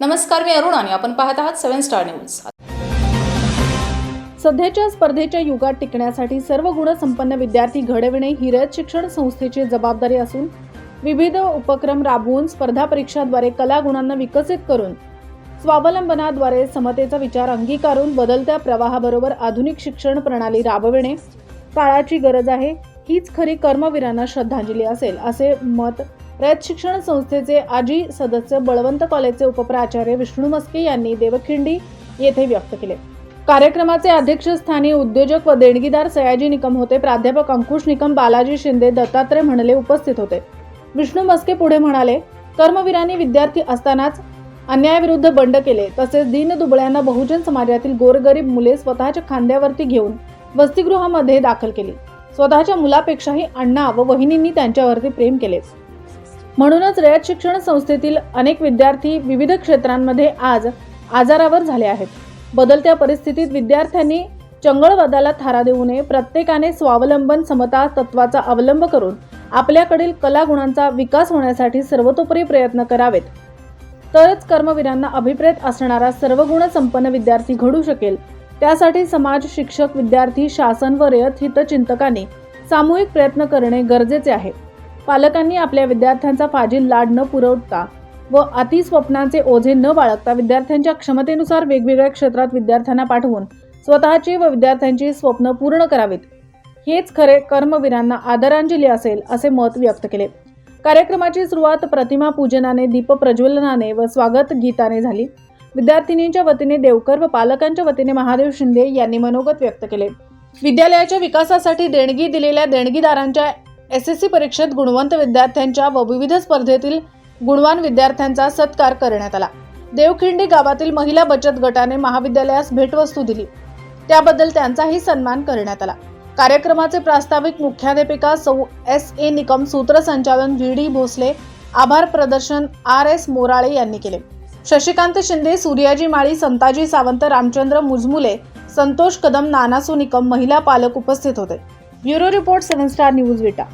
नमस्कार मी अरुण आणि आपण पाहत आहात सेव्हन स्टार न्यूज. सध्याच्या स्पर्धेच्या युगात टिकण्यासाठी सर्व गुणसंपन्न विद्यार्थी घडविणे ही रयत शिक्षण संस्थेची जबाबदारी असून विविध उपक्रम राबवून स्पर्धा परीक्षाद्वारे कला गुणांना विकसित करून स्वावलंबनाद्वारे समतेचा विचार अंगीकारून बदलत्या प्रवाहाबरोबर आधुनिक शिक्षण प्रणाली राबविणे काळाची गरज आहे. हीच खरी कर्मवीरांना श्रद्धांजली असेल असे मत रयत शिक्षण संस्थेचे आजी सदस्य बळवंत कॉलेजचे उपप्राचार्य विष्णू मस्के यांनी देवखिंडी येथे व्यक्त केले. कार्यक्रमाचे अध्यक्षस्थानी उद्योजक व देणगीदार सयाजी निकम होते. प्राध्यापक अंकुश निकम बालाजी शिंदे दत्तात्रय म्हणले उपस्थित होते. विष्णू मस्के पुढे म्हणाले कर्मवीरांनी विद्यार्थी असतानाच अन्यायाविरुद्ध बंड केले. तसेच दीनदुबळ्यांना बहुजन समाजातील गोरगरीब मुले स्वतःच्या खांद्यावरती घेऊन वसतिगृहामध्ये दाखल केली. स्वतःच्या मुलापेक्षाही अण्णा व वहिनींनी त्यांच्यावरती प्रेम केले. म्हणूनच रयत शिक्षण संस्थेतील अनेक विद्यार्थी विविध क्षेत्रांमध्ये आज आजारावर झाले आहेत. बदलत्या परिस्थितीत विद्यार्थ्यांनी चंगळवादाला थारा देऊ नये प्रत्येकाने स्वावलंबन समता तत्वाचा अवलंब करून आपल्याकडील कलागुणांचा विकास होण्यासाठी सर्वतोपरी प्रयत्न करावेत. तरच कर्मवीरांना अभिप्रेत असणारा सर्व गुण संपन्न विद्यार्थी घडू शकेल. त्यासाठी समाज शिक्षक विद्यार्थी शासन व रयत हितचिंतकांनी सामूहिक प्रयत्न करणे गरजेचे आहे. पालकांनी आपल्या विद्यार्थ्यांचा फाजील लाड न पुरवता व अतिस्वप्नांचे ओझे न बाळगता विद्यार्थ्यांच्या क्षमतेनुसार वेगवेगळ्या क्षेत्रात विद्यार्थ्यांना पाठवून स्वतःची व विद्यार्थ्यांची स्वप्न पूर्ण करावीत. हेच खरे कर्मवीरांना आदरांजली असेल असे मत व्यक्त केले. कार्यक्रमाची सुरुवात प्रतिमा पूजनाने दीप प्रज्वलनाने व स्वागत गीताने झाली. विद्यार्थिनींच्या वतीने देवकर व पालकांच्या वतीने महादेव शिंदे यांनी मनोगत व्यक्त केले. विद्यालयाच्या विकासासाठी देणगी दिलेल्या देणगीदारांच्या एस एस सी परीक्षेत गुणवंत विद्यार्थ्यांच्या व विविध स्पर्धेतील गुणवान विद्यार्थ्यांचा सत्कार करण्यात आला. देवखिंडी गावातील महिला बचत गटाने महाविद्यालयास भेटवस्तू दिली. त्याबद्दल त्यांचाही सन्मान करण्यात आला. कार्यक्रमाचे प्रास्ताविक मुख्याध्यापिका सौ एस ए निकम सूत्रसंचालन व्ही डी भोसले आभार प्रदर्शन आर एस मोराळे यांनी केले. शशिकांत शिंदे सूर्याजी माळी संताजी सावंत रामचंद्र मुजमुले संतोष कदम नानासू निकम महिला पालक उपस्थित होते. Bureau report seven star news Vita.